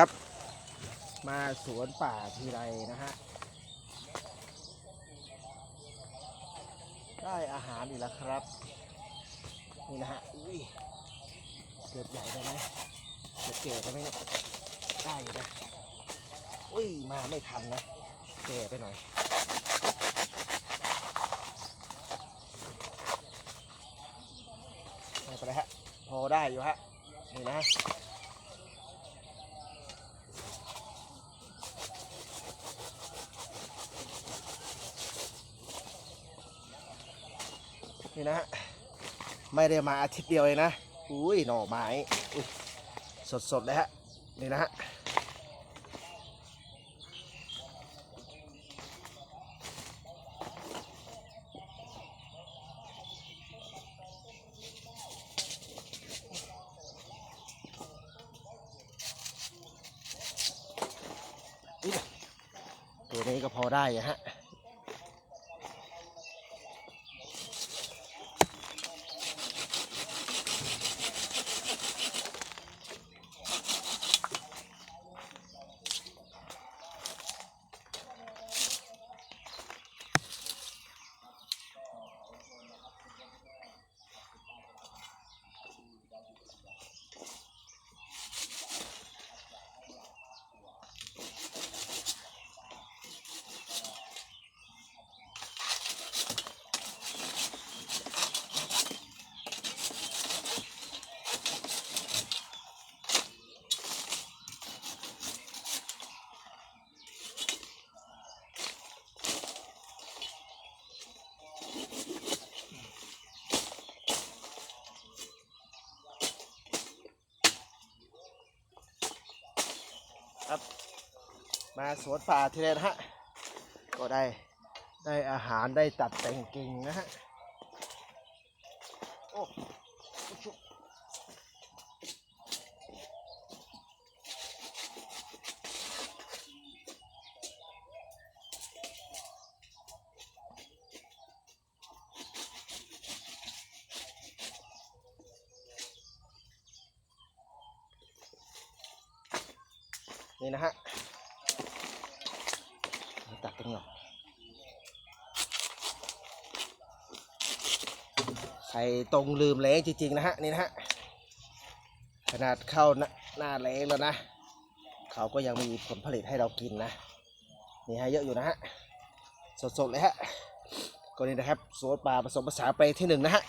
ครับ มาสวนป่าทีไรนะฮะ ได้อาหารอีกแล้วครับ นี่นะฮะ อุ้ย เกิดใหญ่ไปไหมเกิดเก๋ไปไหมเนี่ยได้อยู่นะ อุ้ย มาไม่ทันนะแก่ไปหน่อยไม่เป็นไรฮะ พอได้อยู่ฮะ นี่นะ นี่นะฮะไม่ได้มาอาทิตย์เดียวเองนะอุ้ยหน่อไม้อุ้ยสดๆเลยฮะนี่นะฮะตัวนี้ก็พอได้ฮะ ครับ มาสวนป่าทีเดียวนะฮะ ก็ได้ได้อาหารได้ตัดแต่งกิ่งนะฮะ โอ้ชุบ นี่นะฮะตัดตรงหนอยใครตรงลืมแล้งจริงๆนะฮะนี่นะฮะขนาดเข้าหน้าหน้าแล้งแล้วนะเขาก็ยังมีผลผลิตให้เรากินนะนี่ฮะเยอะอยู่นะฮะสดๆเลยฮะก็นี่นะครับสวนป่าผสมภาษานไปที่หนึ่งนะฮะ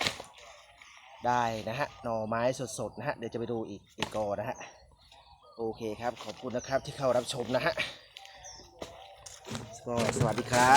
ได้นะฮะหน่อไม้สดๆนะฮะเดี๋ยวจะไปดูอีกอีกกอนะฮะ โอเคครับ ขอบคุณนะครับที่เข้ารับชมนะฮะก็สวัสดีครับ